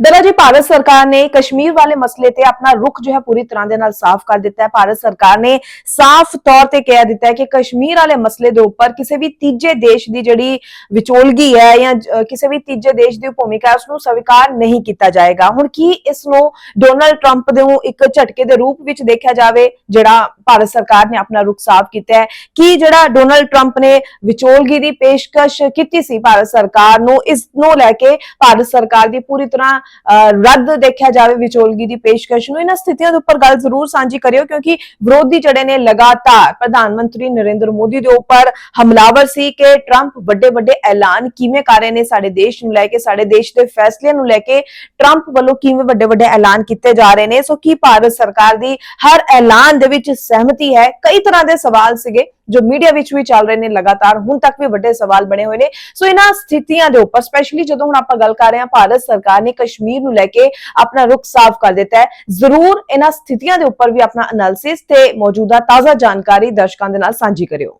ਡੱਲਾ ਜੀ, ਭਾਰਤ ਸਰਕਾਰ ਨੇ ਕਸ਼ਮੀਰ ਵਾਲੇ ਮਸਲੇ ਤੇ ਆਪਣਾ ਰੁਖ ਜੋ ਹੈ ਪੂਰੀ ਤਰ੍ਹਾਂ ਦੇ ਨਾਲ ਸਾਫ਼ ਕਰ ਦਿੱਤਾ ਹੈ। ਭਾਰਤ ਸਰਕਾਰ ਨੇ ਸਾਫ਼ ਤੌਰ ਤੇ ਕਹਿ ਦਿੱਤਾ ਹੈ ਕਿ ਕਸ਼ਮੀਰ ਵਾਲੇ ਮਸਲੇ ਦੇ ਉੱਪਰ ਕਿਸੇ ਵੀ ਤੀਜੇ ਦੇਸ਼ ਦੀ ਜਿਹੜੀ ਵਿਚੋਲਗੀ ਹੈ ਜਾਂ ਕਿਸੇ ਵੀ ਤੀਜੇ ਦੇਸ਼ ਦੀ ਭੂਮਿਕਾ, ਉਸ ਨੂੰ ਸਵੀਕਾਰ ਨਹੀਂ ਕੀਤਾ ਜਾਏਗਾ। ਹੁਣ ਕੀ ਇਸ ਨੂੰ ਡੋਨਲਡ ਟਰੰਪ ਦੇ ਨੂੰ ਇੱਕ ਝਟਕੇ ਦੇ ਰੂਪ ਵਿੱਚ ਦੇਖਿਆ ਜਾਵੇ, ਜਿਹੜਾ ਭਾਰਤ ਸਰਕਾਰ ਨੇ ਆਪਣਾ ਰੁਖ ਸਾਫ਼ ਕੀਤਾ ਹੈ? ਕੀ ਜਿਹੜਾ ਡੋਨਲਡ ਟਰੰਪ ਨੇ ਵਿਚੋਲਗੀ ਦੀ ਪੇਸ਼ਕਸ਼ ਕੀਤੀ ਸੀ ਭਾਰਤ ਸਰਕਾਰ ਨੂੰ, ਇਸ ਨੂੰ ਲੈ ਕੇ ਭਾਰਤ ਸਰਕਾਰ ਦੀ ਪੂਰੀ ਤਰ੍ਹਾਂ ਰੱਦ ਦੇਖਿਆ ਜਾਵੇ ਵਿਚੋਲਗੀ ਦੀ ਪੇਸ਼ਕਸ਼ ਨੂੰ, ਇਹਨਾਂ ਸਥਿਤੀਆਂ ਦੇ ਉੱਪਰ ਗੱਲ ਜ਼ਰੂਰ ਸਾਂਝੀ ਕਰਿਓ ਕਿਉਂਕਿ ਵਿਰੋਧੀ ਜਿਹੜੇ ਨੇ ਲਗਾਤਾਰ ਪ੍ਰਧਾਨ ਮੰਤਰੀ ਨਰਿੰਦਰ ਮੋਦੀ ਦੇ ਉੱਪਰ ਹਮਲਾਵਰ ਸੀ ਕਿ ਟਰੰਪ ਵੱਡੇ ਵੱਡੇ ਐਲਾਨ ਕਿਵੇਂ ਕਰ ਰਹੇ ਨੇ ਸਾਡੇ ਦੇਸ਼ ਨੂੰ ਲੈ ਕੇ, ਸਾਡੇ ਦੇਸ਼ ਦੇ ਫੈਸਲਿਆਂ ਨੂੰ ਲੈ ਕੇ, ਟਰੰਪ ਵੱਲੋਂ ਕਿਵੇਂ ਵੱਡੇ ਵੱਡੇ ਐਲਾਨ ਕੀਤੇ ਜਾ ਰਹੇ ਨੇ? ਸੋ ਕੀ ਭਾਰਤ ਸਰਕਾਰ ਦੀ ਹਰ ਐਲਾਨ ਦੇ ਵਿੱਚ ਸਹਿਮਤੀ ਹੈ? ਕਈ ਤਰ੍ਹਾਂ ਦੇ ਸਵਾਲ ਸੀਗੇ। ਜੋ ਮੀਡੀਆ ਵਿੱਚ ਵੀ ਚੱਲ ਰਹੇ ਨੇ ਲਗਾਤਾਰ, ਹੁਣ ਤੱਕ ਵੀ ਵੱਡੇ ਸਵਾਲ ਬਣੇ ਹੋਏ ਨੇ। ਸੋ ਇਹਨਾਂ ਸਥਿਤੀਆਂ ਦੇ ਉੱਪਰ ਸਪੈਸ਼ਲੀ ਜਦੋਂ ਹੁਣ ਆਪਾਂ ਗੱਲ ਕਰ ਰਹੇ ਹਾਂ, ਭਾਰਤ ਸਰਕਾਰ ਨੇ ਕਸ਼ਮੀਰ ਨੂੰ ਲੈ ਕੇ ਆਪਣਾ ਰੁਖ ਸਾਫ਼ ਕਰ ਦਿੱਤਾ ਹੈ। ਜ਼ਰੂਰ ਇਹਨਾਂ ਸਥਿਤੀਆਂ ਦੇ ਉੱਪਰ ਵੀ ਆਪਣਾ ਐਨਾਲਿਸਿਸ ਤੇ ਮੌਜੂਦਾ ਤਾਜ਼ਾ ਜਾਣਕਾਰੀ ਦਰਸ਼ਕਾਂ ਦੇ ਨਾਲ ਸਾਂਝੀ ਕਰਿਓ।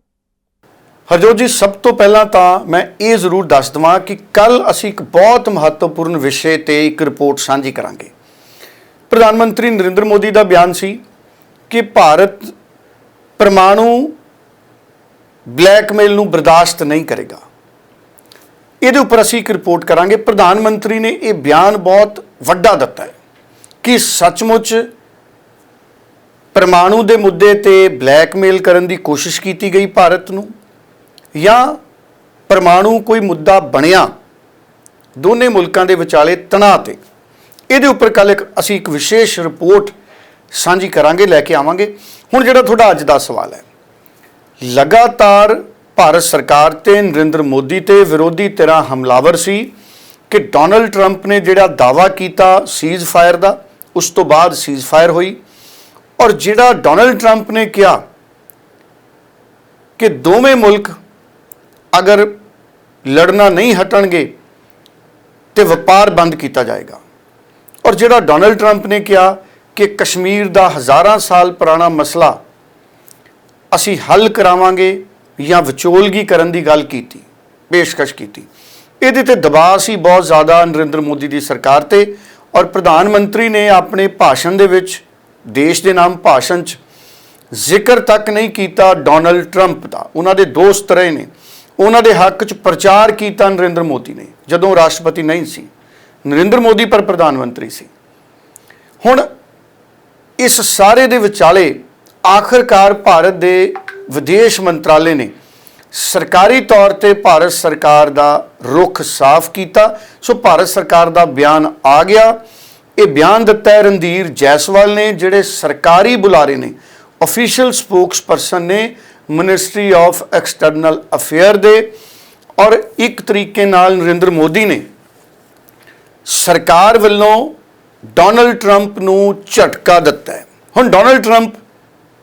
ਹਰਜੋਤ ਜੀ, ਸਭ ਤੋਂ ਪਹਿਲਾਂ ਤਾਂ ਮੈਂ ਇਹ ਜ਼ਰੂਰ ਦੱਸ ਦਵਾਂ ਕਿ ਕੱਲ ਅਸੀਂ ਇੱਕ ਬਹੁਤ ਮਹੱਤਵਪੂਰਨ ਵਿਸ਼ੇ ਤੇ ਇੱਕ ਰਿਪੋਰਟ ਸਾਂਝੀ ਕਰਾਂਗੇ। ਪ੍ਰਧਾਨ ਮੰਤਰੀ ਨਰਿੰਦਰ ਮੋਦੀ ਦਾ ਬਿਆਨ ਸੀ ਕਿ ਭਾਰਤ ਪਰਮਾਣੂ ਬਲੈਕਮੇਲ ਨੂੰ ਬਰਦਾਸ਼ਤ ਨਹੀਂ ਕਰੇਗਾ। ਇਹਦੇ ਉੱਪਰ ਅਸੀਂ ਇੱਕ ਰਿਪੋਰਟ ਕਰਾਂਗੇ। ਪ੍ਰਧਾਨ ਮੰਤਰੀ ਨੇ ਇਹ ਬਿਆਨ ਬਹੁਤ ਵੱਡਾ ਦਿੱਤਾ ਹੈ ਕਿ ਸੱਚਮੁੱਚ ਪਰਮਾਣੂ ਦੇ ਮੁੱਦੇ ਤੇ ਬਲੈਕਮੇਲ ਕਰਨ ਦੀ ਕੋਸ਼ਿਸ਼ ਕੀਤੀ ਗਈ ਭਾਰਤ ਨੂੰ ਜਾਂ ਪਰਮਾਣੂ ਕੋਈ ਮੁੱਦਾ ਬਣਿਆ ਦੋਨੇ ਮੁਲਕਾਂ ਦੇ ਵਿਚਾਲੇ ਤਣਾਅ ਤੇ। ਇਹਦੇ ਉੱਪਰ ਕੱਲ ਇੱਕ ਅਸੀਂ ਇੱਕ ਵਿਸ਼ੇਸ਼ ਰਿਪੋਰਟ ਸਾਂਝੀ ਕਰਾਂਗੇ, ਲੈ ਕੇ ਆਵਾਂਗੇ। ਹੁਣ ਜਿਹੜਾ ਤੁਹਾਡਾ ਅੱਜ ਦਾ ਸਵਾਲ ਹੈ ਲਗਾਤਾਰ ਭਾਰਤ ਸਰਕਾਰ ਤੇ ਨਰਿੰਦਰ ਮੋਦੀ ਤੇ ਵਿਰੋਧੀ ਧਿਰਾਂ ਹਮਲਾਵਰ ਸੀ ਕਿ ਡੋਨਲਡ ਟਰੰਪ ਨੇ ਜਿਹੜਾ ਦਾਵਾ ਕੀਤਾ ਸੀਜ਼ ਫਾਇਰ ਦਾ, ਉਸ ਤੋਂ ਬਾਅਦ ਸੀਜ਼ ਫਾਇਰ ਹੋਈ। ਔਰ ਜਿਹੜਾ ਡੋਨਲਡ ਟਰੰਪ ਨੇ ਕਿਹਾ ਕਿ ਦੋਵੇਂ ਮੁਲਕ ਅਗਰ ਲੜਨਾ ਨਹੀਂ ਹਟਣਗੇ ਤੇ ਵਪਾਰ ਬੰਦ ਕੀਤਾ ਜਾਏਗਾ। ਔਰ ਜਿਹੜਾ ਡੋਨਲਡ ਟਰੰਪ ਨੇ ਕਿਹਾ ਕਿ ਕਸ਼ਮੀਰ ਦਾ ਹਜ਼ਾਰਾਂ ਸਾਲ ਪੁਰਾਣਾ ਮਸਲਾ ਅਸੀਂ ਹੱਲ ਕਰਾਵਾਂਗੇ ਜਾਂ ਵਿਚੋਲਗੀ ਕਰਨ ਦੀ ਗੱਲ ਕੀਤੀ, ਪੇਸ਼ਕਸ਼ ਕੀਤੀ। ਇਹਦੇ ਤੇ ਦਬਾਅ ਸੀ ਬਹੁਤ ਜ਼ਿਆਦਾ ਨਰਿੰਦਰ ਮੋਦੀ ਦੀ ਸਰਕਾਰ ਤੇ ਔਰ ਪ੍ਰਧਾਨ ਮੰਤਰੀ ਨੇ ਆਪਣੇ ਭਾਸ਼ਣ ਦੇ ਵਿੱਚ, ਦੇਸ਼ ਦੇ ਨਾਮ ਭਾਸ਼ਣ 'ਚ ਜ਼ਿਕਰ ਤੱਕ ਨਹੀਂ ਕੀਤਾ ਡੋਨਲਡ ਟਰੰਪ ਦਾ। ਉਹਨਾਂ ਦੇ ਦੋਸਤ ਰਹੇ ਨੇ। ਉਹਨਾਂ ਦੇ ਹੱਕ 'ਚ ਪ੍ਰਚਾਰ ਕੀਤਾ ਨਰਿੰਦਰ ਮੋਦੀ ਨੇ, ਜਦੋਂ ਰਾਸ਼ਟਰਪਤੀ ਨਹੀਂ ਸੀ। ਨਰਿੰਦਰ ਮੋਦੀ ਪਰ ਪ੍ਰਧਾਨ ਮੰਤਰੀ ਸੀ। ਹੁਣ ਇਸ ਸਾਰੇ ਦੇ ਵਿਚਾਲੇ ਆਖਰਕਾਰ ਭਾਰਤ ਦੇ ਵਿਦੇਸ਼ ਮੰਤਰਾਲੇ ਨੇ ਸਰਕਾਰੀ ਤੌਰ ਤੇ ਭਾਰਤ ਸਰਕਾਰ ਦਾ ਰੁਖ ਸਾਫ਼ ਕੀਤਾ। ਸੋ ਭਾਰਤ ਸਰਕਾਰ ਦਾ ਬਿਆਨ ਆ ਗਿਆ। ਇਹ ਬਿਆਨ ਦਿੱਤਾ ਰਣਧੀਰ ਜੈਸਵਾਲ ਨੇ, ਜਿਹੜੇ ਸਰਕਾਰੀ ਬੁਲਾਰੇ ਨੇ ਅਫੀਸ਼ੀਅਲ ਸਪੋਕਸਪਰਸਨ ਨੇ ਮਿਨਿਸਟਰੀ ਆਫ ਐਕਸਟਰਨਲ ਅਫੇਅਰ ਦੇ ਔਰ ਇੱਕ ਤਰੀਕੇ ਨਾਲ ਨਰਿੰਦਰ ਮੋਦੀ ਨੇ ਸਰਕਾਰ ਵੱਲੋਂ ਡੋਨਲਡ ਟਰੰਪ ਨੂੰ ਝਟਕਾ ਦਿੱਤਾ ਹੁਣ ਡੋਨਲਡ ਟਰੰਪ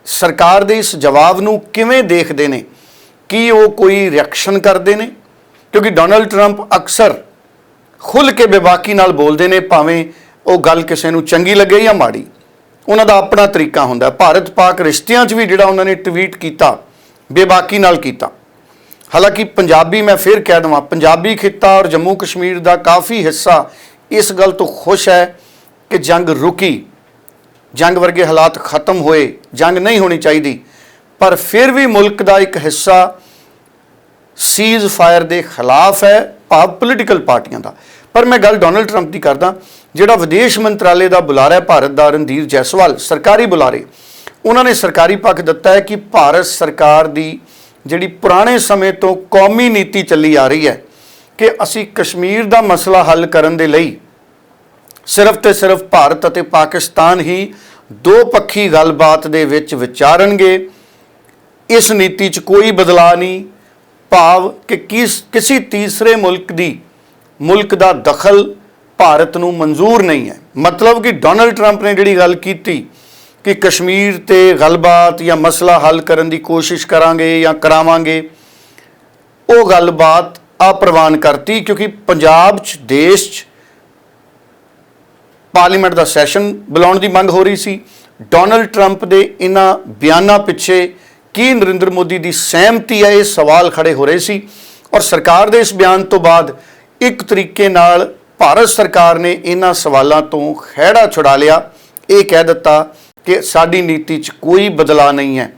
ਸਰਕਾਰ ਦੇ ਇਸ ਜਵਾਬ ਨੂੰ ਕਿਵੇਂ ਦੇਖਦੇ ਨੇ? ਕੀ ਉਹ ਕੋਈ ਰਿਐਕਸ਼ਨ ਕਰਦੇ ਨੇ? ਕਿਉਂਕਿ ਡੋਨਲਡ ਟਰੰਪ ਅਕਸਰ ਖੁੱਲ ਕੇ ਬੇਬਾਕੀ ਨਾਲ ਬੋਲਦੇ ਨੇ, ਭਾਵੇਂ ਉਹ ਗੱਲ ਕਿਸੇ ਨੂੰ ਚੰਗੀ ਲੱਗੇ ਜਾਂ ਮਾੜੀ। ਉਹਨਾਂ ਦਾ ਆਪਣਾ ਤਰੀਕਾ ਹੁੰਦਾ। ਭਾਰਤ ਪਾਕ ਰਿਸ਼ਤਿਆਂ 'ਚ ਵੀ ਜਿਹੜਾ ਉਹਨਾਂ ਨੇ ਟਵੀਟ ਕੀਤਾ, ਬੇਬਾਕੀ ਨਾਲ ਕੀਤਾ। ਹਾਲਾਂਕਿ ਪੰਜਾਬੀ ਮੈਂ ਫਿਰ ਕਹਿ ਦਵਾਂ, ਪੰਜਾਬੀ ਖਿੱਤਾ ਔਰ ਜੰਮੂ ਕਸ਼ਮੀਰ ਦਾ ਕਾਫੀ ਹਿੱਸਾ ਇਸ ਗੱਲ ਤੋਂ ਖੁਸ਼ ਹੈ ਕਿ ਜੰਗ ਰੁਕੀ। ਜੰਗ ਵਰਗੇ ਹਾਲਾਤ ਖਤਮ ਹੋਏ, ਜੰਗ ਨਹੀਂ ਹੋਣੀ ਚਾਹੀਦੀ। ਪਰ ਫਿਰ ਵੀ ਮੁਲਕ ਦਾ ਇੱਕ ਹਿੱਸਾ ਸੀਜ਼ ਫਾਇਰ ਦੇ ਖਿਲਾਫ ਹੈ ਭਾਵ ਪੋਲੀਟੀਕਲ ਪਾਰਟੀਆਂ ਦਾ। ਪਰ ਮੈਂ ਗੱਲ ਡੋਨਲਡ ਟਰੰਪ ਦੀ ਕਰਦਾ, ਜਿਹੜਾ ਵਿਦੇਸ਼ ਮੰਤਰਾਲੇ ਦਾ ਬੁਲਾਰਾ ਹੈ, ਭਾਰਤ ਦਾ ਰਣਧੀਰ ਜੈਸਵਾਲ, ਸਰਕਾਰੀ ਬੁਲਾਰੇ। ਉਹਨਾਂ ਨੇ ਸਰਕਾਰੀ ਪੱਖ ਦਿੱਤਾ ਹੈ ਕਿ ਭਾਰਤ ਸਰਕਾਰ ਦੀ ਜਿਹੜੀ ਪੁਰਾਣੇ ਸਮੇਂ ਤੋਂ ਕੌਮੀ ਨੀਤੀ ਚੱਲੀ ਆ ਰਹੀ ਹੈ ਕਿ ਅਸੀਂ ਕਸ਼ਮੀਰ ਦਾ ਮਸਲਾ ਹੱਲ ਕਰਨ ਦੇ ਲਈ ਸਿਰਫ ਤੇ ਸਿਰਫ ਭਾਰਤ ਅਤੇ ਪਾਕਿਸਤਾਨ ਹੀ ਦੋ ਪੱਖੀ ਗੱਲਬਾਤ ਦੇ ਵਿੱਚ ਵਿਚਾਰਨਗੇ। ਇਸ ਨੀਤੀ 'ਚ ਕੋਈ ਬਦਲਾਅ ਨਹੀਂ। ਭਾਵ ਕਿ ਕਿਸ, ਕਿਸੇ ਤੀਸਰੇ ਮੁਲਕ ਦੀ, ਮੁਲਕ ਦਾ ਦਖਲ ਭਾਰਤ ਨੂੰ ਮਨਜ਼ੂਰ ਨਹੀਂ ਹੈ। ਮਤਲਬ ਕਿ ਡੋਨਲਡ ਟਰੰਪ ਨੇ ਜਿਹੜੀ ਗੱਲ ਕੀਤੀ ਕਿ ਕਸ਼ਮੀਰ ਤੇ ਗੱਲਬਾਤ ਜਾਂ ਮਸਲਾ ਹੱਲ ਕਰਨ ਦੀ ਕੋਸ਼ਿਸ਼ ਕਰਾਂਗੇ ਜਾਂ ਕਰਾਵਾਂਗੇ, ਉਹ ਗੱਲਬਾਤ ਅਪਰਵਾਨ ਕਰਤੀ ਕਿਉਂਕਿ ਪੰਜਾਬ 'ਚ, ਦੇਸ਼ 'ਚ ਪਾਰਲੀਮੈਂਟ ਦਾ ਸੈਸ਼ਨ ਬੁਲਾਉਣ ਦੀ ਮੰਗ ਹੋ ਰਹੀ ਸੀ। ਡੋਨਲਡ ਟਰੰਪ ਦੇ ਇਹਨਾਂ ਬਿਆਨਾਂ ਪਿੱਛੇ ਕੀ ਨਰਿੰਦਰ ਮੋਦੀ ਦੀ ਸਹਿਮਤੀ ਹੈ ਇਹ ਸਵਾਲ ਖੜੇ ਹੋ ਰਹੇ ਸੀ। ਔਰ ਸਰਕਾਰ ਦੇ ਇਸ ਬਿਆਨ ਤੋਂ ਬਾਅਦ ਇੱਕ ਤਰੀਕੇ ਨਾਲ ਭਾਰਤ ਸਰਕਾਰ ਨੇ ਇਹਨਾਂ ਸਵਾਲਾਂ ਤੋਂ ਖਹਿੜਾ ਛੁਡਾ ਲਿਆ। ਇਹ ਕਹਿ ਦਿੱਤਾ ਕਿ ਸਾਡੀ ਨੀਤੀ 'ਚ ਕੋਈ ਬਦਲਾਅ ਨਹੀਂ ਹੈ।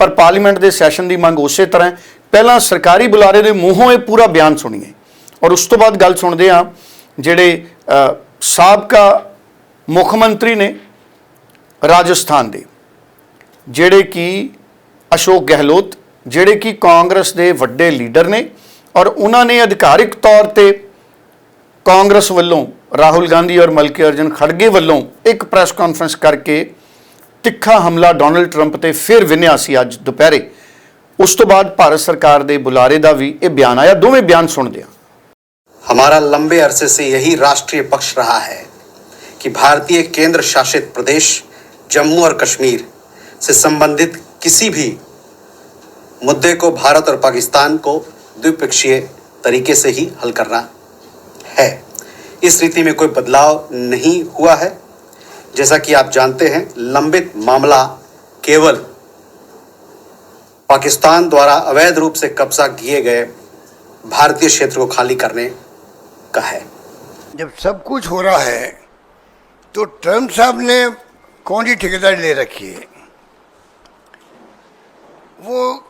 ਪਰ ਪਾਰਲੀਮੈਂਟ ਦੇ ਸੈਸ਼ਨ ਦੀ ਮੰਗ ਉਸੇ ਤਰ੍ਹਾਂ ਪਹਿਲਾਂ ਸਰਕਾਰੀ ਬੁਲਾਰੇ ਦੇ ਮੂੰਹੋਂ ਇਹ ਪੂਰਾ ਬਿਆਨ ਸੁਣੀਏ। ਔਰ ਉਸ ਤੋਂ ਬਾਅਦ ਗੱਲ ਸੁਣਦੇ ਹਾਂ ਜਿਹੜੇ ਸਾਬਕਾ ਮੁੱਖ ਮੰਤਰੀ ਨੇ ਰਾਜਸਥਾਨ ਦੇ ਜਿਹੜੇ ਕਿ ਅਸ਼ੋਕ ਗਹਿਲੋਤ ਜਿਹੜੇ ਕਿ ਕਾਂਗਰਸ ਦੇ ਵੱਡੇ ਲੀਡਰ ਨੇ ਔਰ ਉਹਨਾਂ ਨੇ ਅਧਿਕਾਰਿਕ ਤੌਰ ਤੇ ਕਾਂਗਰਸ ਵੱਲੋਂ ਰਾਹੁਲ ਗਾਂਧੀ ਔਰ ਮਲਕੀ ਅਰਜਨ ਖੜਗੇ ਵੱਲੋਂ ਇੱਕ ਪ੍ਰੈਸ ਕਾਨਫਰੰਸ ਕਰਕੇ ਤਿੱਖਾ ਹਮਲਾ ਡੋਨਲਡ ਟਰੰਪ ਤੇ ਫਿਰ ਵਿੰਨਿਆ ਸੀ ਅੱਜ ਦੁਪਹਿਰੇ ਉਸ ਤੋਂ ਬਾਅਦ ਭਾਰਤ ਸਰਕਾਰ ਦੇ ਬੁਲਾਰੇ ਦਾ ਵੀ ਇਹ ਬਿਆਨ ਆਇਆ ਦੋਵੇਂ ਬਿਆਨ ਸੁਣਦੇ ਹਾਂ हमारा लंबे अरसे से यही राष्ट्रीय पक्ष रहा है कि भारतीय केंद्र शासित प्रदेश जम्मू और कश्मीर से संबंधित किसी भी मुद्दे को भारत और पाकिस्तान को द्विपक्षीय तरीके से ही हल करना है। इस रीति में कोई बदलाव नहीं हुआ है। जैसा कि आप जानते हैं, लंबित मामला केवल पाकिस्तान द्वारा अवैध रूप से कब्जा किए गए भारतीय क्षेत्र को खाली करने का है। जब सब कुछ हो रहा है तो ट्रंप साहब ने कौन सी ठेकेदारी ले रखी है? वो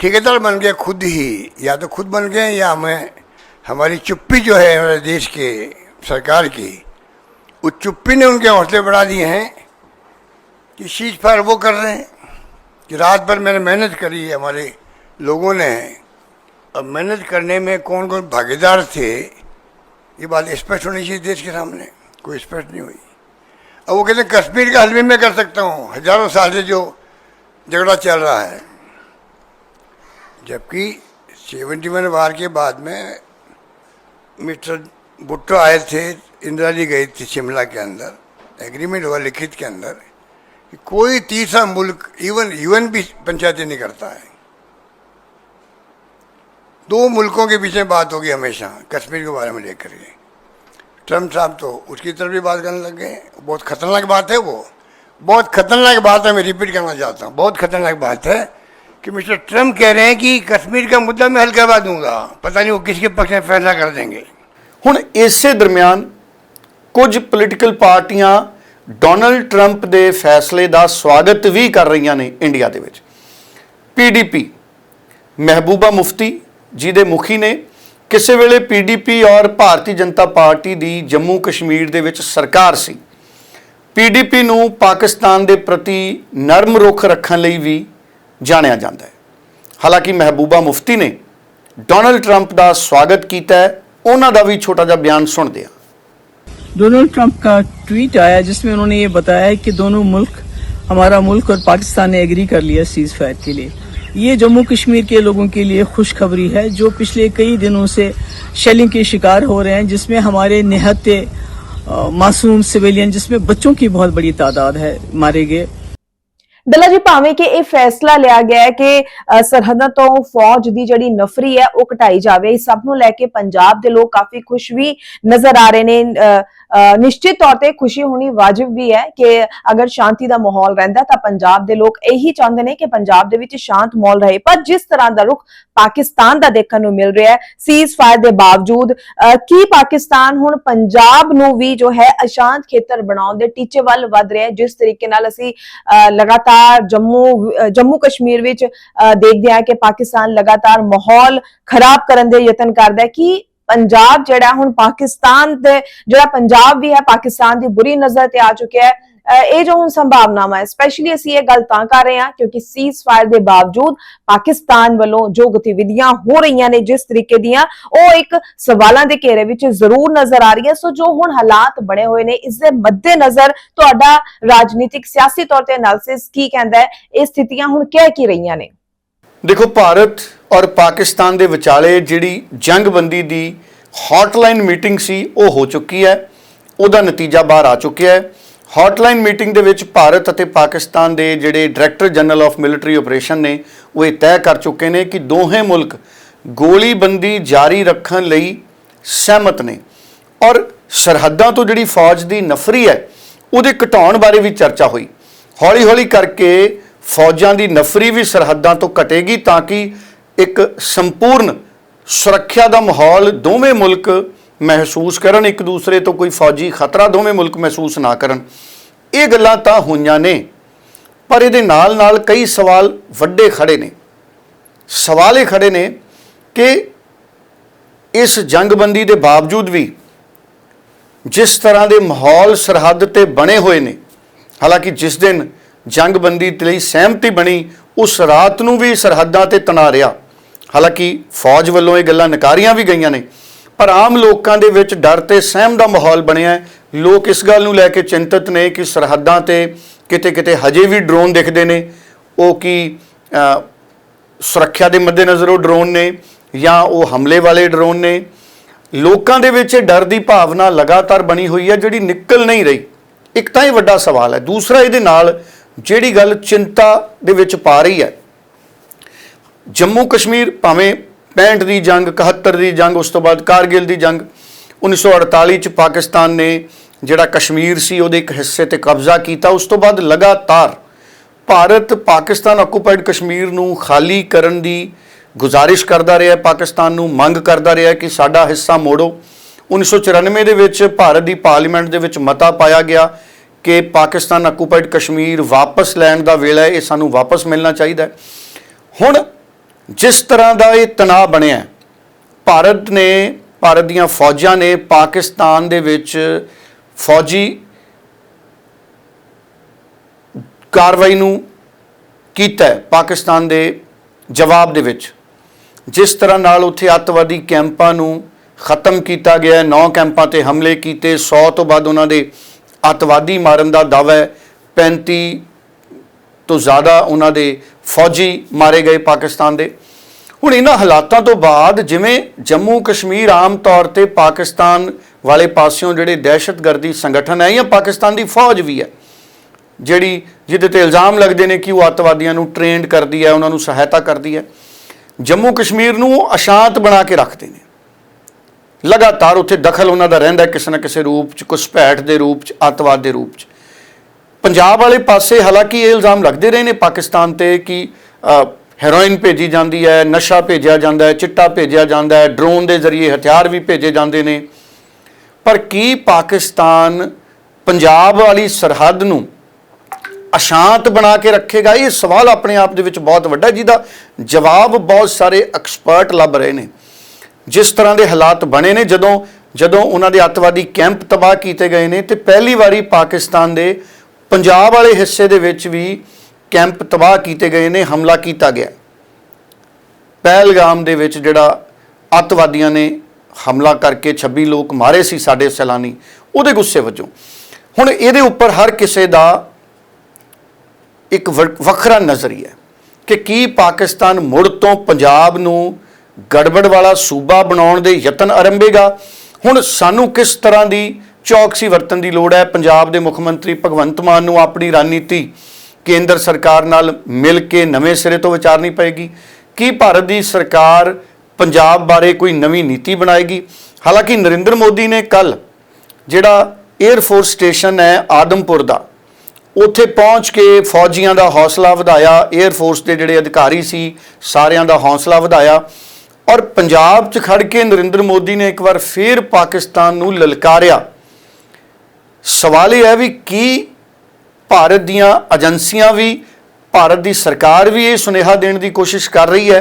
ठेकेदार बन गए खुद ही, या तो खुद बन गए, या हमें, हमारी चुप्पी जो है हमारे देश के, सरकार की, उस चुप्पी ने उनके हौसले बढ़ा दिए हैं कि शीज फायर वो कर रहे हैं, कि रात भर मैंने मेहनत करी है, हमारे लोगों ने। अब मेहनत करने में कौन कौन भागीदार थे, ये बात स्पष्ट होनी चाहिए देश के सामने, कोई स्पष्ट नहीं हुई। अब वो कहते हैं, कश्मीर का हल भी मैं कर सकता हूँ। हज़ारों साल से जो झगड़ा चल रहा है। जबकि सेवेंटी वन वार के बाद में मिस्टर भुट्टो आए थे इंदिरा जी गई थी शिमला के अंदर, एग्रीमेंट हुआ लिखित के अंदर, कि कोई तीसरा मुल्क इवन यूएन भी पंचायती नहीं करता है। दो मुल्कों के बीच में बात होगी हमेशा, कश्मीर के बारे में लेकर के। ट्रम्प साहब तो उसकी तरफ भी बात करने लग गए बहुत खतरनाक बात है वो बहुत खतरनाक बात है मैं रिपीट करना चाहता हूँ बहुत खतरनाक बात है कि मिस्टर ट्रम्प कह रहे हैं कि कश्मीर का मुद्दा मैं हल करवा दूंगा पता नहीं वो किसके पक्ष में फैसला कर देंगे ਹੁਣ ਇਸੇ ਦਰਮਿਆਨ ਕੁਝ ਪੋਲੀਟੀਕਲ ਪਾਰਟੀਆਂ ਡੋਨਲਡ ਟਰੰਪ ਦੇ ਫੈਸਲੇ ਦਾ ਸਵਾਗਤ ਵੀ ਕਰ ਰਹੀਆਂ ਨੇ ਇੰਡੀਆ ਦੇ ਵਿੱਚ ਪੀਡੀਪੀ ਮਹਿਬੂਬਾ ਮੁਫਤੀ ਜਿਹਦੇ ਮੁਖੀ ਨੇ ਕਿਸੇ ਵੇਲੇ ਪੀਡੀਪੀ ਔਰ ਭਾਰਤੀ ਜਨਤਾ ਪਾਰਟੀ ਦੀ ਜੰਮੂ ਕਸ਼ਮੀਰ ਦੇ ਵਿੱਚ ਸਰਕਾਰ ਸੀ ਪੀਡੀਪੀ ਨੂੰ ਪਾਕਿਸਤਾਨ ਦੇ ਪ੍ਰਤੀ ਨਰਮ ਰੁਖ ਰੱਖਣ ਲਈ ਵੀ ਜਾਣਿਆ ਜਾਂਦਾ ਹੈ ਹਾਲਾਂਕਿ ਮਹਿਬੂਬਾ ਮੁਫਤੀ ਨੇ ਡੋਨਲਡ ਟਰੰਪ ਦਾ ਸਵਾਗਤ ਕੀਤਾ ਹੈ ਉਹਨਾਂ ਦਾ ਵੀ ਛੋਟਾ ਜਿਹਾ ਬਿਆਨ ਸੁਣਦੇ ਹਾਂ डोनाल्ड ट्रंप का ट्वीट आया जिसमें उन्होंने ये बताया कि दोनों मुल्क हमारा मुल्क और पाकिस्तान ने एग्री कर लिया सीज फायर के लिए ये जम्मू कश्मीर के लोगों के लिए खुशखबरी है जो पिछले कई दिनों से शेलिंग के शिकार हो रहे हैं जिसमें हमारे निहत्ते अ, मासूम सिविलियन जिसमें बच्चों की बहुत बड़ी तादाद है मारे गए ਡੱਲਾ ਜੀ ਭਾਵੇਂ ਕਿ ਇਹ ਫੈਸਲਾ ਲਿਆ ਗਿਆ ਹੈ ਕਿ ਅ, ਸਰਹੱਦਾਂ ਤੋਂ ਫੌਜ ਦੀ ਜਿਹੜੀ ਨਫਰੀ ਹੈ ਉਹ ਘਟਾਈ ਜਾਵੇ ਇਸ ਸਭ ਨੂੰ ਲੈ ਕੇ ਪੰਜਾਬ ਦੇ ਲੋਕ ਕਾਫੀ ਖੁਸ਼ ਵੀ ਨਜ਼ਰ ਆ ਰਹੇ ਨੇ ਅ, ਅ, ਨਿਸ਼ਚਿਤ ਤੌਰ ਤੇ ਖੁਸ਼ੀ ਹੋਣੀ ਵਾਜਿਬ ਵੀ ਹੈ ਕਿ ਅਗਰ ਸ਼ਾਂਤੀ ਦਾ ਮਾਹੌਲ ਰਹਿੰਦਾ ਤਾਂ ਪੰਜਾਬ ਦੇ ਲੋਕ ਇਹੀ ਚਾਹੁੰਦੇ ਨੇ ਕਿ ਪੰਜਾਬ ਦੇ ਵਿੱਚ ਸ਼ਾਂਤ ਮਾਹੌਲ ਰਹੇ। ਪਰ ਜਿਸ ਤਰ੍ਹਾਂ ਦਾ ਰੁਖ ਪਾਕਿਸਤਾਨ ਦਾ ਦੇਖਣ ਨੂੰ ਮਿਲ ਰਿਹਾ ਹੈ ਸੀਜ਼ ਫਾਇਰ ਦੇ ਬਾਵਜੂਦ ਕੀ ਪਾਕਿਸਤਾਨ ਹੁਣ ਪੰਜਾਬ ਨੂੰ ਵੀ ਜੋ ਹੈ ਅਸ਼ਾਂਤ ਖੇਤਰ ਬਣਾਉਣ ਦੇ ਟੀਚੇ ਵੱਲ ਵਧ ਰਿਹਾ ਹੈ? ਜਿਸ ਤਰੀਕੇ ਨਾਲ ਅਸੀਂ ਅ, ਲਗਾਤਾਰ ਜੰਮੂ ਜੰਮੂ ਕਸ਼ਮੀਰ ਵਿੱਚ ਅ, ਦੇਖਦੇ ਹਾਂ ਕਿ ਪਾਕਿਸਤਾਨ ਲਗਾਤਾਰ ਮਾਹੌਲ ਖਰਾਬ ਕਰਨ ਦੇ ਯਤਨ ਕਰਦਾ ਹੈ। ਕਿ ਪੰਜਾਬ ਜਿਹੜਾ ਹੁਣ ਪਾਕਿਸਤਾਨ ਦੇ, ਜਿਹੜਾ ਪੰਜਾਬ ਵੀ ਹੈ, ਪਾਕਿਸਤਾਨ ਦੀ ਬੁਰੀ ਨਜ਼ਰ ਤੇ ਆ ਚੁੱਕਿਆ ਹੈ। ਇਹ ਜੋ ਹੁਣ ਸੰਭਾਵਨਾਵਾਂ ਹੈ ਸਪੈਸ਼ਲੀ ਅਸੀਂ ਇਹ ਗੱਲ ਤਾਂ ਕਰ ਰਹੇ ਹਾਂ ਕਿਉਂਕਿ ਸੀਜ਼ ਫਾਇਰ ਦੇ ਬਾਵਜੂਦ ਪਾਕਿਸਤਾਨ ਵੱਲੋਂ ਜੋ ਗਤੀਵਿਧੀਆਂ ਹੋ ਰਹੀਆਂ ਨੇ ਜਿਸ ਤਰੀਕੇ ਦੀਆਂ, ਉਹ ਇੱਕ ਸਵਾਲਾਂ ਦੇ ਘੇਰੇ ਵਿੱਚ ਜ਼ਰੂਰ ਨਜ਼ਰ ਆ ਰਹੀ ਹੈ ਸੋ ਜੋ ਹੁਣ ਹਾਲਾਤ ਬਣੇ ਹੋਏ ਨੇ, ਇਸ ਦੇ ਮੱਦੇਨਜ਼ਰ ਤੁਹਾਡਾ ਰਾਜਨੀਤਿਕ ਸਿਆਸੀ ਤੌਰ ਤੇ ਐਨਾਲਿਸਿਸ ਕੀ ਕਹਿੰਦਾ ਹੈ, ਇਹ ਸਥਿਤੀਆਂ ਹੁਣ ਕਹਿ ਕੀ ਰਹੀਆਂ ਨੇ? ਦੇਖੋ, ਭਾਰਤ ਔਰ ਪਾਕਿਸਤਾਨ ਦੇ ਵਿਚਾਲੇ ਜਿਹੜੀ ਜੰਗਬੰਦੀ ਦੀ ਹੌਟਲਾਈਨ ਮੀਟਿੰਗ ਸੀ, ਉਹ ਹੋ ਚੁੱਕੀ ਹੈ। ਉਹਦਾ ਨਤੀਜਾ ਬਾਹਰ ਆ ਚੁੱਕਿਆ ਹੈ। ਹੌਟਲਾਈਨ ਮੀਟਿੰਗ ਦੇ ਵਿੱਚ ਭਾਰਤ ਅਤੇ ਪਾਕਿਸਤਾਨ ਦੇ ਜਿਹੜੇ director general of military operation ਨੇ, ਉਹ ਇਹ ਤੈਅ ਕਰ ਚੁੱਕੇ ਨੇ ਕਿ ਦੋਹੇ ਮੁਲਕ ਗੋਲੀਬੰਦੀ ਜਾਰੀ ਰੱਖਣ ਲਈ ਸਹਿਮਤ ਨੇ। ਔਰ ਸਰਹੱਦਾਂ ਤੋਂ ਜਿਹੜੀ ਫੌਜ ਦੀ ਨਫਰੀ ਹੈ, ਉਹਦੇ ਘਟਾਉਣ ਬਾਰੇ ਵੀ ਚਰਚਾ ਹੋਈ। ਹੌਲੀ-ਹੌਲੀ ਕਰਕੇ ਫੌਜਾਂ ਦੀ ਨਫਰੀ ਵੀ ਸਰਹੱਦਾਂ ਤੋਂ ਘਟੇਗੀ ਤਾਂ ਕਿ ਇੱਕ ਸੰਪੂਰਨ ਸੁਰੱਖਿਆ ਦਾ ਮਾਹੌਲ ਦੋਵੇਂ ਮੁਲਕ ਮਹਿਸੂਸ ਕਰਨ, ਇੱਕ ਦੂਸਰੇ ਤੋਂ ਕੋਈ ਫੌਜੀ ਖਤਰਾ ਦੋਵੇਂ ਮੁਲਕ ਮਹਿਸੂਸ ਨਾ ਕਰਨ। ਇਹ ਗੱਲਾਂ ਤਾਂ ਹੋਈਆਂ ਨੇ, ਪਰ ਇਹਦੇ ਨਾਲ ਨਾਲ ਕਈ ਸਵਾਲ ਵੱਡੇ ਖੜੇ ਨੇ। ਸਵਾਲ ਇਹ ਖੜੇ ਨੇ ਕਿ ਇਸ ਜੰਗਬੰਦੀ ਦੇ ਬਾਵਜੂਦ ਵੀ ਜਿਸ ਤਰ੍ਹਾਂ ਦੇ ਮਾਹੌਲ ਸਰਹੱਦ ਤੇ ਬਣੇ ਹੋਏ ਨੇ, ਹਾਲਾਂਕਿ ਜਿਸ ਦਿਨ ਜੰਗਬੰਦੀ ਲਈ ਸਹਿਮਤੀ ਬਣੀ, ਉਸ ਰਾਤ ਨੂੰ ਵੀ ਸਰਹੱਦਾਂ ਤੇ ਤਣਾਅ ਰਿਹਾ। ਹਾਲਾਂਕਿ ਫੌਜ ਵੱਲੋਂ ਇਹ ਗੱਲਾਂ ਨਕਾਰੀਆਂ ਵੀ ਗਈਆਂ ਨੇ, ਪਰ ਆਮ ਲੋਕਾਂ ਦੇ ਵਿੱਚ ਡਰ ਤੇ ਸਹਿਮ ਦਾ ਮਾਹੌਲ ਬਣਿਆ ਹੈ। ਲੋਕ ਇਸ ਗੱਲ ਨੂੰ ਲੈ ਕੇ ਚਿੰਤਤ ਨੇ ਕਿ ਸਰਹੱਦਾਂ ਤੇ ਕਿਤੇ ਕਿਤੇ ਹਜੇ ਵੀ ਡਰੋਨ ਦਿਖਦੇ ਨੇ। ਉਹ ਕੀ ਸੁਰੱਖਿਆ ਦੇ ਮੱਦੇਨਜ਼ਰ ਉਹ ਡਰੋਨ ਨੇ ਜਾਂ ਉਹ ਹਮਲੇ ਵਾਲੇ ਡਰੋਨ ਨੇ? ਲੋਕਾਂ ਦੇ ਵਿੱਚ ਇਹ ਡਰ ਦੀ ਭਾਵਨਾ ਲਗਾਤਾਰ ਬਣੀ ਹੋਈ ਹੈ, ਜਿਹੜੀ ਨਿਕਲ ਨਹੀਂ ਰਹੀ। ਇੱਕ ਤਾਂ ਇਹ ਵੱਡਾ ਸਵਾਲ ਹੈ। ਦੂਸਰਾ ਇਹਦੇ ਨਾਲ ਜਿਹੜੀ ਗੱਲ ਚਿੰਤਾ ਦੇ ਵਿੱਚ ਪਾ ਰਹੀ ਹੈ ਜੰਮੂ ਕਸ਼ਮੀਰ ਭਾਵੇਂ 65 ਦੀ ਜੰਗ 71 ਦੀ ਜੰਗ, ਉਸ ਤੋਂ ਬਾਅਦ ਕਾਰਗਿਲ ਦੀ ਜੰਗ 1948 ਚ ਪਾਕਿਸਤਾਨ ਨੇ ਜਿਹੜਾ ਕਸ਼ਮੀਰ ਸੀ ਉਹਦੇ ਇੱਕ ਹਿੱਸੇ ਤੇ ਕਬਜ਼ਾ ਕੀਤਾ। ਉਸ ਤੋਂ ਬਾਅਦ ਲਗਾਤਾਰ ਭਾਰਤ ਪਾਕਿਸਤਾਨ ਆਕੂਪਾਈਡ ਕਸ਼ਮੀਰ ਨੂੰ ਖਾਲੀ ਕਰਨ ਦੀ ਗੁਜ਼ਾਰਿਸ਼ ਕਰਦਾ ਰਿਹਾ ਪਾਕਿਸਤਾਨ ਨੂੰ ਮੰਗ ਕਰਦਾ ਰਿਹਾ ਕਿ ਸਾਡਾ ਹਿੱਸਾ ਮੋੜੋ। 1994 ਦੇ ਵਿੱਚ ਭਾਰਤ ਦੀ ਪਾਰਲੀਮੈਂਟ ਦੇ ਵਿੱਚ ਮਤਾ ਪਾਇਆ ਗਿਆ ਕਿ ਪਾਕਿਸਤਾਨ ਆਕੂਪਾਈਡ ਕਸ਼ਮੀਰ ਵਾਪਸ ਲੈਣ ਦਾ ਵੇਲਾ ਹੈ। ਇਹ ਸਾਨੂੰ ਵਾਪਸ ਮਿਲਣਾ ਚਾਹੀਦਾ ਹੁਣ ਜਿਸ ਤਰ੍ਹਾਂ ਦਾ ਇਹ ਤਣਾਅ ਬਣਿਆ ਭਾਰਤ ਨੇ, ਭਾਰਤ ਦੀਆਂ ਫੌਜਾਂ ਨੇ ਪਾਕਿਸਤਾਨ ਦੇ ਵਿੱਚ ਫੌਜੀ ਕਾਰਵਾਈ ਨੂੰ ਕੀਤਾ ਪਾਕਿਸਤਾਨ ਦੇ ਜਵਾਬ ਦੇ ਵਿੱਚ। ਜਿਸ ਤਰ੍ਹਾਂ ਨਾਲ ਉੱਥੇ ਅੱਤਵਾਦੀ ਕੈਂਪਾਂ ਨੂੰ ਖਤਮ ਕੀਤਾ ਗਿਆ ਨੌ ਕੈਂਪਾਂ ਤੇ ਹਮਲੇ ਕੀਤੇ 100 ਤੋਂ ਵੱਧ ਉਹਨਾਂ ਦੇ ਅੱਤਵਾਦੀ ਮਾਰਨ ਦਾ ਦਾਅਵਾ ਹੈ 35 ਤੋਂ ਜ਼ਿਆਦਾ ਉਹਨਾਂ ਦੇ ਫੌਜੀ ਮਾਰੇ ਗਏ ਪਾਕਿਸਤਾਨ ਦੇ। ਹੁਣ ਇਹਨਾਂ ਹਾਲਾਤਾਂ ਤੋਂ ਬਾਅਦ ਜਿਵੇਂ ਜੰਮੂ ਕਸ਼ਮੀਰ ਆਮ ਤੌਰ ਤੇ ਪਾਕਿਸਤਾਨ ਵਾਲੇ ਪਾਸਿਓਂ ਜਿਹੜੇ ਦਹਿਸ਼ਤਗਰਦੀ ਸੰਗਠਨ ਹੈ ਜਾਂ ਪਾਕਿਸਤਾਨ ਦੀ ਫੌਜ ਵੀ ਹੈ, ਜਿਹੜੀ ਜਿਹਦੇ ਤੇ ਇਲਜ਼ਾਮ ਲੱਗਦੇ ਨੇ ਕਿ ਉਹ ਅੱਤਵਾਦੀਆਂ ਨੂੰ ਟ੍ਰੇਨਡ ਕਰਦੀ ਹੈ, ਉਹਨਾਂ ਨੂੰ ਸਹਾਇਤਾ ਕਰਦੀ ਹੈ, ਜੰਮੂ ਕਸ਼ਮੀਰ ਨੂੰ ਉਹ ਅਸ਼ਾਂਤ ਬਣਾ ਕੇ ਰੱਖਦੇ ਨੇ। ਲਗਾਤਾਰ ਉੱਥੇ ਦਖਲ ਉਹਨਾਂ ਦਾ ਰਹਿੰਦਾ ਕਿਸੇ ਨਾ ਕਿਸੇ ਰੂਪ ਚ, ਘੁਸਪੈਠ ਦੇ ਰੂਪ ਚ, ਅੱਤਵਾਦ ਦੇ ਰੂਪ ਚ। ਪੰਜਾਬ ਵਾਲੇ ਪਾਸੇ ਹਾਲਾਂਕਿ ਇਹ ਇਲਜ਼ਾਮ ਲੱਗਦੇ ਰਹੇ ਨੇ ਪਾਕਿਸਤਾਨ ਤੇ ਕਿ ਹੈਰੋਇਨ ਭੇਜੀ ਜਾਂਦੀ ਹੈ, ਨਸ਼ਾ ਭੇਜਿਆ ਜਾਂਦਾ ਹੈ, ਚਿੱਟਾ ਭੇਜਿਆ ਜਾਂਦਾ ਹੈ, ਡਰੋਨ ਦੇ ਜ਼ਰੀਏ ਹਥਿਆਰ ਵੀ ਭੇਜੇ ਜਾਂਦੇ ਨੇ। ਪਰ ਕੀ ਪਾਕਿਸਤਾਨ ਪੰਜਾਬ ਵਾਲੀ ਸਰਹੱਦ ਨੂੰ ਅਸ਼ਾਂਤ ਬਣਾ ਕੇ ਰੱਖੇਗਾ? ਇਹ ਸਵਾਲ ਆਪਣੇ ਆਪ ਦੇ ਵਿੱਚ ਬਹੁਤ ਵੱਡਾ ਜਿਹਦਾ ਜਵਾਬ ਬਹੁਤ ਸਾਰੇ ਐਕਸਪਰਟ ਲੱਭ ਰਹੇ ਨੇ। ਜਿਸ ਤਰ੍ਹਾਂ ਦੇ ਹਾਲਾਤ ਬਣੇ ਨੇ, ਜਦੋਂ ਜਦੋਂ ਉਹਨਾਂ ਦੇ ਅੱਤਵਾਦੀ ਕੈਂਪ ਤਬਾਹ ਕੀਤੇ ਗਏ ਨੇ ਤੇ ਪਹਿਲੀ ਵਾਰੀ ਪਾਕਿਸਤਾਨ ਦੇ ਪੰਜਾਬ ਵਾਲੇ ਹਿੱਸੇ ਦੇ ਵਿੱਚ ਵੀ ਕੈਂਪ ਤਬਾਹ ਕੀਤੇ ਗਏ ਨੇ, ਹਮਲਾ ਕੀਤਾ ਗਿਆ। ਪਹਿਲਗਾਮ ਦੇ ਵਿੱਚ ਜਿਹੜਾ ਅੱਤਵਾਦੀਆਂ ਨੇ ਹਮਲਾ ਕਰਕੇ 26 ਲੋਕ ਮਾਰੇ ਸੀ ਸਾਡੇ ਸੈਲਾਨੀ, ਉਹਦੇ ਗੁੱਸੇ ਵਜੋਂ। ਹੁਣ ਇਹਦੇ ਉੱਪਰ ਹਰ ਕਿਸੇ ਦਾ ਇੱਕ ਵੱਖਰਾ ਨਜ਼ਰੀਆ ਕਿ ਕੀ ਪਾਕਿਸਤਾਨ ਮੁੜ ਤੋਂ ਪੰਜਾਬ ਨੂੰ ਗੜਬੜ ਵਾਲਾ ਸੂਬਾ ਬਣਾਉਣ ਦੇ ਯਤਨ ਆਰੰਭੇਗਾ ਹੁਣ ਸਾਨੂੰ ਕਿਸ ਤਰ੍ਹਾਂ ਦੀ ਚੌਕਸੀ ਵਰਤਣ ਦੀ ਲੋੜ ਹੈ। ਪੰਜਾਬ ਦੇ ਮੁੱਖ ਮੰਤਰੀ ਭਗਵੰਤ ਮਾਨ ਨੂੰ ਆਪਣੀ ਰਣਨੀਤੀ ਕੇਂਦਰ ਸਰਕਾਰ ਨਾਲ ਮਿਲ ਕੇ ਨਵੇਂ ਸਿਰੇ ਤੋਂ ਵਿਚਾਰਨੀ ਪਏਗੀ। ਕੀ ਭਾਰਤ ਦੀ ਸਰਕਾਰ ਪੰਜਾਬ ਬਾਰੇ ਕੋਈ ਨਵੀਂ ਨੀਤੀ ਬਣਾਏਗੀ? ਹਾਲਾਂਕਿ ਨਰਿੰਦਰ ਮੋਦੀ ਨੇ ਕੱਲ ਜਿਹੜਾ 에ਅਰ ਫੋਰਸ ਸਟੇਸ਼ਨ ਹੈ ਆਦਮਪੁਰ ਦਾ, ਉੱਥੇ ਪਹੁੰਚ ਕੇ ਫੌਜੀਆਂ ਦਾ ਹੌਸਲਾ ਵਧਾਇਆ। 에ਅਰ ਫੋਰਸ ਦੇ ਜਿਹੜੇ ਅਧਿਕਾਰੀ ਸੀ, ਸਾਰਿਆਂ ਦਾ ਹੌਸਲਾ ਵਧਾਇਆ। ਔਰ ਪੰਜਾਬ 'ਚ ਖੜ ਕੇ ਨਰਿੰਦਰ ਮੋਦੀ ਨੇ ਇੱਕ ਵਾਰ ਫੇਰ ਪਾਕਿਸਤਾਨ ਨੂੰ ਲਲਕਾਰਿਆ। ਸਵਾਲ ਇਹ ਹੈ ਵੀ ਕੀ ਭਾਰਤ ਦੀਆਂ ਏਜੰਸੀਆਂ ਵੀ, ਭਾਰਤ ਦੀ ਸਰਕਾਰ ਵੀ ਇਹ ਸੁਨੇਹਾ ਦੇਣ ਦੀ ਕੋਸ਼ਿਸ਼ ਕਰ ਰਹੀ ਹੈ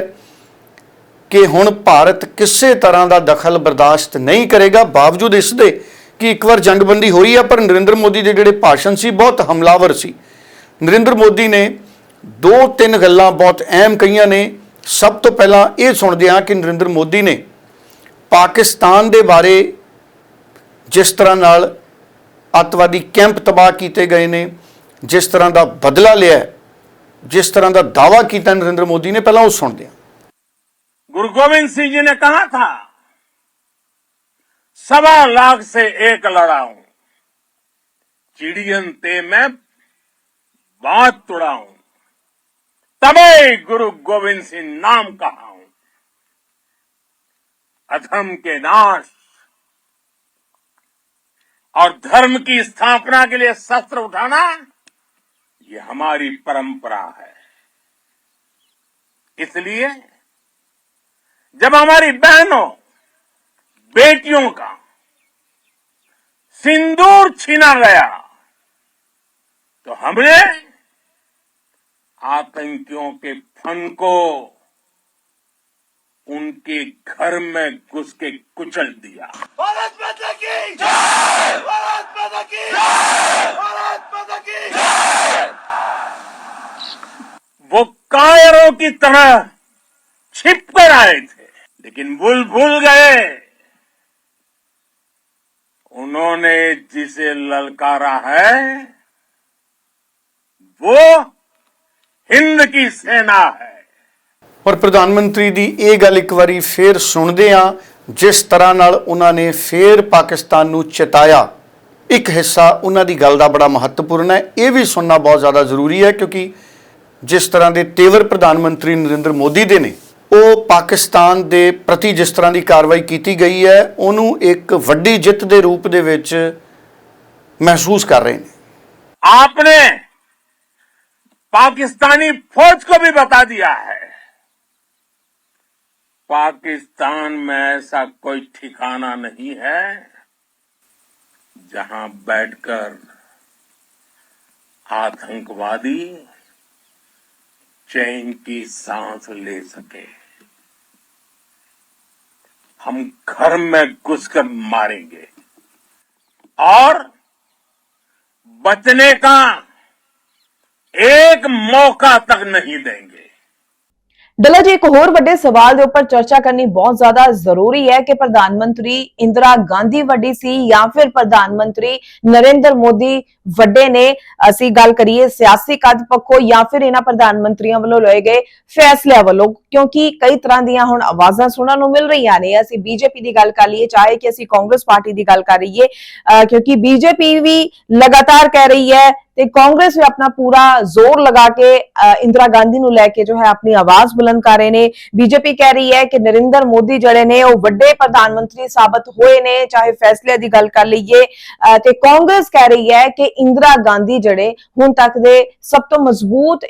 ਕਿ ਹੁਣ ਭਾਰਤ ਕਿਸੇ ਤਰ੍ਹਾਂ ਦਾ ਦਖਲ ਬਰਦਾਸ਼ਤ ਨਹੀਂ ਕਰੇਗਾ, ਬਾਵਜੂਦ ਇਸ ਦੇ ਕਿ ਇੱਕ ਵਾਰ ਜੰਗਬੰਦੀ ਹੋਈ ਹੈ ਪਰ ਨਰਿੰਦਰ ਮੋਦੀ ਦੇ ਜਿਹੜੇ ਭਾਸ਼ਣ ਸੀ, ਬਹੁਤ ਹਮਲਾਵਰ ਸੀ। ਨਰਿੰਦਰ ਮੋਦੀ ਨੇ ਦੋ ਤਿੰਨ ਗੱਲਾਂ ਬਹੁਤ ਅਹਿਮ ਕਹੀਆਂ ਨੇ। ਸਭ ਤੋਂ ਪਹਿਲਾਂ ਇਹ ਸੁਣਦੇ ਹਾਂ ਕਿ ਨਰਿੰਦਰ ਮੋਦੀ ਨੇ ਪਾਕਿਸਤਾਨ ਦੇ ਬਾਰੇ ਜਿਸ ਤਰ੍ਹਾਂ ਨਾਲ ਅੱਤਵਾਦੀ ਕੈਂਪ ਤਬਾਹ ਕੀਤੇ ਗਏ ਨੇ ਜਿਸ ਤਰ੍ਹਾਂ ਦਾ ਬਦਲਾ ਲਿਆ ਹੈ, ਜਿਸ ਤਰ੍ਹਾਂ ਦਾ ਦਾਵਾ ਕੀਤਾ ਨਰਿੰਦਰ ਮੋਦੀ ਨੇ ਪਹਿਲਾਂ ਉਹ ਸੁਣਦੇ ਹਾਂ गुरु गोविंद सिंह जी ने कहा था सवा लाख से एक लड़ाऊं चिड़ियन ते मैं बात तुड़ाऊं तबे गुरु गोविंद सिंह नाम कहाऊं अधर्म के नाश और धर्म की स्थापना के लिए शस्त्र उठाना, ये हमारी परंपरा है। इसलिए, जब हमारी बहनों, बेटियों का सिंदूर छीना गया तो हमने आतंकियों के फन को उनके घर में घुस के कुचल दिया। वो कायरों की तरह छिप कर आए थे लेकिन भूल भूल गए उन्होंने जिसे ललकारा है वो हिंद की सेना है ਔਰ ਪ੍ਰਧਾਨ ਮੰਤਰੀ ਦੀ ਇਹ ਗੱਲ ਇੱਕ ਵਾਰੀ ਫੇਰ ਸੁਣਦੇ ਆ ਜਿਸ ਤਰ੍ਹਾਂ ਨਾਲ ਉਹਨਾਂ ਨੇ ਫੇਰ ਪਾਕਿਸਤਾਨ ਨੂੰ ਚਿਤਾਇਆ ਇੱਕ ਹਿੱਸਾ ਉਹਨਾਂ ਦੀ ਗੱਲ ਦਾ ਬੜਾ ਮਹੱਤਵਪੂਰਨ ਹੈ ਇਹ ਵੀ ਸੁਣਨਾ ਬਹੁਤ ਜ਼ਿਆਦਾ ਜ਼ਰੂਰੀ ਹੈ ਕਿਉਂਕਿ ਜਿਸ ਤਰ੍ਹਾਂ ਦੇ ਤੇਵਰ ਪ੍ਰਧਾਨ ਮੰਤਰੀ ਨਰਿੰਦਰ ਮੋਦੀ ਦੇ ਨੇ ਉਹ ਪਾਕਿਸਤਾਨ ਦੇ ਪ੍ਰਤੀ ਜਿਸ ਤਰ੍ਹਾਂ ਦੀ ਕਾਰਵਾਈ ਕੀਤੀ ਗਈ ਹੈ ਉਹਨੂੰ ਇੱਕ ਵੱਡੀ ਜਿੱਤ ਦੇ ਰੂਪ ਦੇ ਵਿੱਚ ਮਹਿਸੂਸ ਕਰ ਰਹੇ ਨੇ आपने पाकिस्तानी फौज को भी बता दिया है पाकिस्तान में ऐसा कोई ठिकाना नहीं है जहाँ बैठकर आतंकवादी चैन की सांस ले सके। हम घर में घुसकर मारेंगे। और बचने का एक मौका तक नहीं देंगे। ਡੱਲਾ ਜੀ, ਇੱਕ ਹੋਰ ਵੱਡੇ ਸਵਾਲ ਦੇ ਉੱਪਰ ਚਰਚਾ ਕਰਨੀ ਬਹੁਤ ਜ਼ਿਆਦਾ ਜ਼ਰੂਰੀ ਹੈ ਕਿ ਪ੍ਰਧਾਨ ਮੰਤਰੀ ਇੰਦਰਾ ਗਾਂਧੀ ਵੱਡੀ ਸੀ ਜਾਂ ਫਿਰ ਪ੍ਰਧਾਨ ਮੰਤਰੀ ਨਰਿੰਦਰ ਮੋਦੀ ਵੱਡੇ ਨੇ? ਅਸੀਂ ਗੱਲ ਕਰੀਏ ਸਿਆਸੀ ਕੱਦ ਪੱਖੋਂ ਜਾਂ ਫਿਰ ਇਹਨਾਂ ਪ੍ਰਧਾਨ ਮੰਤਰੀਆਂ ਵੱਲੋਂ ਲਏ ਗਏ ਫੈਸਲਿਆਂ ਵੱਲੋਂ? ਕਿਉਂਕਿ ਕਈ ਤਰ੍ਹਾਂ ਦੀਆਂ ਹੁਣ ਆਵਾਜ਼ਾਂ ਸੁਣਨ ਨੂੰ ਮਿਲ ਰਹੀਆਂ ਨੇ। ਅਸੀਂ ਬੀਜੇਪੀ ਦੀ ਗੱਲ ਕਰ ਲਈਏ, ਚਾਹੇ ਕਿ ਅਸੀਂ ਕਾਂਗਰਸ ਪਾਰਟੀ ਦੀ ਗੱਲ ਕਰ ਰਹੀਏ ਅਹ ਕਿਉਂਕਿ ਬੀਜੇਪੀ ਵੀ ਲਗਾਤਾਰ ਕਹਿ ਰਹੀ ਹੈ ਤੇ ਕਾਂਗਰਸ ਵੀ ਆਪਣਾ ਪੂਰਾ ਜ਼ੋਰ ਲਗਾ ਕੇ ਇੰਦਰਾ ਗਾਂਧੀ ਨੂੰ ਲੈ ਕੇ ਜੋ ਹੈ ਆਪਣੀ ਆਵਾਜ਼ ਬੁਲੰਦ ਕਰ ਰਹੇ ਨੇ। ਬੀਜੇਪੀ ਕਹਿ ਰਹੀ ਹੈ ਕਿ ਨਰਿੰਦਰ ਮੋਦੀ ਜਿਹੜੇ ਨੇ, ਉਹ ਵੱਡੇ ਪ੍ਰਧਾਨ ਮੰਤਰੀ ਸਾਬਤ ਹੋਏ ਨੇ, ਚਾਹੇ ਫੈਸਲੇ ਦੀ ਗੱਲ ਕਰ ਲਈਏ। ਤੇ ਕਾਂਗਰਸ ਕਹਿ ਰਹੀ ਹੈ ਕਿ ਇੰਦਰਾ ਗਾਂਧੀ ਜਿਹੜੇ ਹੁਣ ਤੱਕ ਦੇ ਸਭ ਤੋਂ ਮਜ਼ਬੂਤ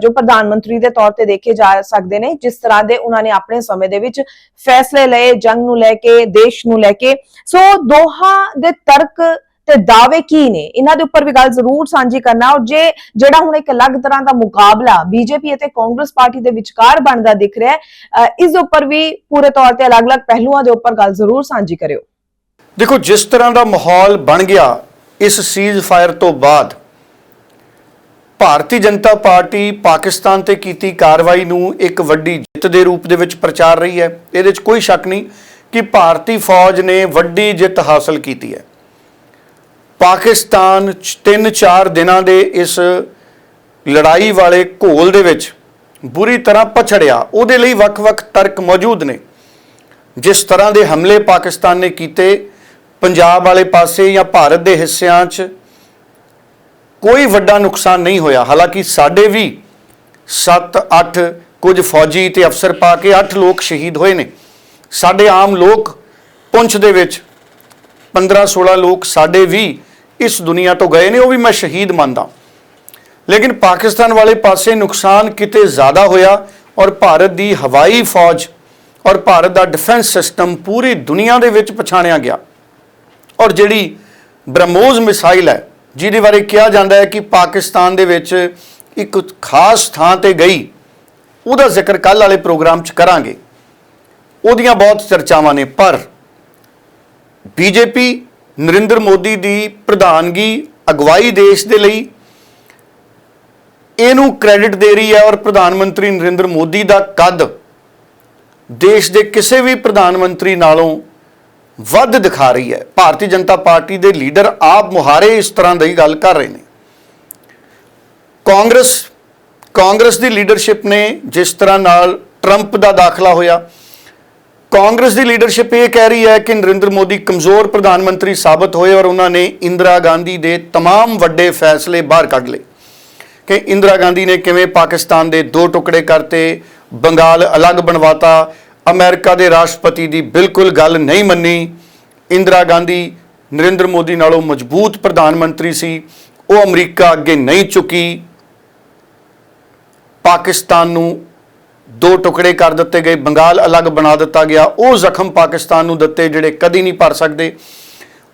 ਜੋ ਪ੍ਰਧਾਨ ਮੰਤਰੀ ਦੇ ਤੌਰ ਤੇ ਦੇਖੇ ਜਾ ਸਕਦੇ ਨੇ, ਜਿਸ ਤਰ੍ਹਾਂ ਦੇ ਉਹਨਾਂ ਨੇ ਆਪਣੇ ਸਮੇਂ ਦੇ ਵਿੱਚ ਫੈਸਲੇ ਲਏ, ਜੰਗ ਨੂੰ ਲੈ ਕੇ, ਦੇਸ਼ ਨੂੰ ਲੈ ਕੇ। ਸੋ ਦੋਹਾਂ ਦੇ ਤਰਕ ਤੇ ਦਾਅਵੇ ਕੀ ਨੇ? ਇਹਨਾਂ ਦੇ ਉੱਪਰ ਵੀ ਗੱਲ ਜ਼ਰੂਰ ਸਾਂਝੀ ਕਰਨਾ। ਔਰ ਜੇ ਜਿਹੜਾ ਹੁਣ ਇੱਕ ਅਲੱਗ ਤਰ੍ਹਾਂ ਦਾ ਮੁਕਾਬਲਾ ਬੀਜੇਪੀ ਅਤੇ ਕਾਂਗਰਸ ਪਾਰਟੀ ਦੇ ਵਿਚਕਾਰ ਬਣਦਾ ਦਿਖ ਰਿਹਾ ਹੈ ਇਸ ਉੱਪਰ ਵੀ ਪੂਰੇ ਤੌਰ ਤੇ ਅਲੱਗ-ਅਲੱਗ ਪਹਿਲੂਆਂ ਦੇ ਉੱਪਰ ਗੱਲ ਜ਼ਰੂਰ ਸਾਂਝੀ ਕਰਿਓ। ਦੇਖੋ, ਜਿਸ ਤਰ੍ਹਾਂ ਦਾ ਮਾਹੌਲ ਬਣ ਗਿਆ ਇਸ ਸੀਜ਼ ਫਾਇਰ ਤੋਂ ਬਾਅਦ, ਭਾਰਤੀ ਜਨਤਾ ਪਾਰਟੀ ਪਾਕਿਸਤਾਨ ਤੇ ਕੀਤੀ ਕਾਰਵਾਈ ਨੂੰ ਇੱਕ ਵੱਡੀ ਜਿੱਤ ਦੇ ਰੂਪ ਦੇ ਵਿੱਚ ਪ੍ਰਚਾਰ ਰਹੀ ਹੈ। ਇਹਦੇ 'ਚ ਕੋਈ ਸ਼ੱਕ ਨਹੀਂ ਕਿ ਭਾਰਤੀ ਫੌਜ ਨੇ ਵੱਡੀ ਜਿੱਤ ਹਾਸਲ ਕੀਤੀ ਹੈ। ਪਾਕਿਸਤਾਨ 3-4 ਦਿਨਾਂ ਦੇ ਇਸ ਲੜਾਈ ਵਾਲੇ ਘੋਲ ਦੇ ਵਿੱਚ ਬੁਰੀ ਤਰ੍ਹਾਂ ਪਛੜਿਆ। ਉਹਦੇ ਲਈ ਵੱਖ-ਵੱਖ ਤਰਕ ਮੌਜੂਦ ਨੇ। ਜਿਸ ਤਰ੍ਹਾਂ ਦੇ ਹਮਲੇ ਪਾਕਿਸਤਾਨ ਨੇ ਕੀਤੇ, ਪੰਜਾਬ ਵਾਲੇ ਪਾਸੇ ਜਾਂ ਭਾਰਤ ਦੇ ਹਿੱਸਿਆਂ 'ਚ ਕੋਈ ਵੱਡਾ ਨੁਕਸਾਨ ਨਹੀਂ ਹੋਇਆ। ਹਾਲਾਂਕਿ ਸਾਡੇ ਵੀ 7-8 ਕੁਝ ਫੌਜੀ ਤੇ ਅਫਸਰ ਪਾ ਕੇ 8 ਲੋਕ ਸ਼ਹੀਦ ਹੋਏ ਨੇ। ਸਾਡੇ ਆਮ ਲੋਕ ਪੁੰਛ ਦੇ ਵਿੱਚ 15-16 ਲੋਕ, ਸਾਡੇ ਵੀ ਇਸ ਦੁਨੀਆ ਤੋਂ ਗਏ ਨੇ, ਉਹ ਵੀ ਮੈਂ ਸ਼ਹੀਦ ਮੰਨਦਾ। ਲੇਕਿਨ ਪਾਕਿਸਤਾਨ ਵਾਲੇ ਪਾਸੇ ਨੁਕਸਾਨ ਕਿਤੇ ਜ਼ਿਆਦਾ ਹੋਇਆ ਔਰ ਭਾਰਤ ਦੀ ਹਵਾਈ ਫੌਜ ਔਰ ਭਾਰਤ ਦਾ ਡਿਫੈਂਸ ਸਿਸਟਮ ਪੂਰੀ ਦੁਨੀਆ ਦੇ ਵਿੱਚ ਪਛਾਣਿਆ ਗਿਆ। ਔਰ ਜਿਹੜੀ ਬ੍ਰਹਮੋਸ ਮਿਸਾਈਲ ਹੈ, ਜਿਹਦੇ ਬਾਰੇ ਕਿਹਾ ਜਾਂਦਾ ਹੈ ਕਿ ਪਾਕਿਸਤਾਨ ਦੇ ਵਿੱਚ ਇੱਕ ਖਾਸ ਥਾਂ ਤੇ ਗਈ, ਉਹਦਾ ਜ਼ਿਕਰ ਕੱਲ ਵਾਲੇ ਪ੍ਰੋਗਰਾਮ 'ਚ ਕਰਾਂਗੇ। ਉਹਦੀਆਂ ਬਹੁਤ ਚਰਚਾਵਾਂ ਨੇ, ਪਰ ਬੀਜੇਪੀ ਨਰਿੰਦਰ ਮੋਦੀ ਦੀ ਪ੍ਰਧਾਨਗੀ ਅਗਵਾਈ ਦੇਸ਼ ਦੇ ਲਈ ਇਹਨੂੰ ਕ੍ਰੈਡਿਟ ਦੇ ਰਹੀ ਹੈ ਔਰ ਪ੍ਰਧਾਨ ਮੰਤਰੀ ਨਰਿੰਦਰ ਮੋਦੀ ਦਾ ਕੱਦ ਦੇਸ਼ ਦੇ ਕਿਸੇ ਵੀ ਪ੍ਰਧਾਨ ਮੰਤਰੀ ਨਾਲੋਂ ਵੱਧ ਦਿਖਾ ਰਹੀ ਹੈ। ਭਾਰਤੀ ਜਨਤਾ ਪਾਰਟੀ ਦੇ ਲੀਡਰ ਆਪ ਮੁਹਾਰੇ ਇਸ ਤਰ੍ਹਾਂ ਦੀ ਗੱਲ ਕਰ ਰਹੇ ਨੇ। ਕਾਂਗਰਸ ਕਾਂਗਰਸ ਦੀ ਲੀਡਰਸ਼ਿਪ ਨੇ ਜਿਸ ਤਰ੍ਹਾਂ ਨਾਲ ਟਰੰਪ ਦਾ ਦਾਖਲਾ ਹੋਇਆ ਕਾਂਗਰਸ ਦੀ ਲੀਡਰਸ਼ਿਪ ਇਹ ਕਹਿ ਰਹੀ ਹੈ ਕਿ ਨਰਿੰਦਰ ਮੋਦੀ ਕਮਜ਼ੋਰ ਪ੍ਰਧਾਨ ਮੰਤਰੀ ਸਾਬਤ ਹੋਏ ਔਰ ਉਹਨਾਂ ਨੇ ਇੰਦਰਾ ਗਾਂਧੀ ਦੇ तमाम ਵੱਡੇ ਫੈਸਲੇ ਬਾਹਰ ਕੱਢ ਲਏ ਕਿ ਇੰਦਰਾ ਗਾਂਧੀ ਨੇ ਕਿਵੇਂ ਪਾਕਿਸਤਾਨ ਦੇ ਦੋ ਟੁਕੜੇ ਕਰਤੇ ਬੰਗਾਲ ਅਲੱਗ ਬਣਵਾਤਾ ਅਮਰੀਕਾ ਦੇ ਰਾਸ਼ਟਰਪਤੀ ਦੀ ਬਿਲਕੁਲ ਗੱਲ ਨਹੀਂ ਮੰਨੀ ਇੰਦਰਾ ਗਾਂਧੀ ਨਰਿੰਦਰ ਮੋਦੀ ਨਾਲੋਂ ਮਜ਼ਬੂਤ ਪ੍ਰਧਾਨ ਮੰਤਰੀ ਸੀ ਉਹ ਅਮਰੀਕਾ ਅੱਗੇ ਨਹੀਂ ਝੁਕੀ ਪਾਕਿਸਤਾਨ ਨੂੰ ਦੋ ਟੁਕੜੇ ਕਰ ਦਿੱਤੇ ਗਏ, ਬੰਗਾਲ ਅਲੱਗ ਬਣਾ ਦਿੱਤਾ ਗਿਆ। ਉਹ ਜ਼ਖਮ ਪਾਕਿਸਤਾਨ ਨੂੰ ਦਿੱਤੇ ਜਿਹੜੇ ਕਦੀ ਨਹੀਂ ਭਰ ਸਕਦੇ।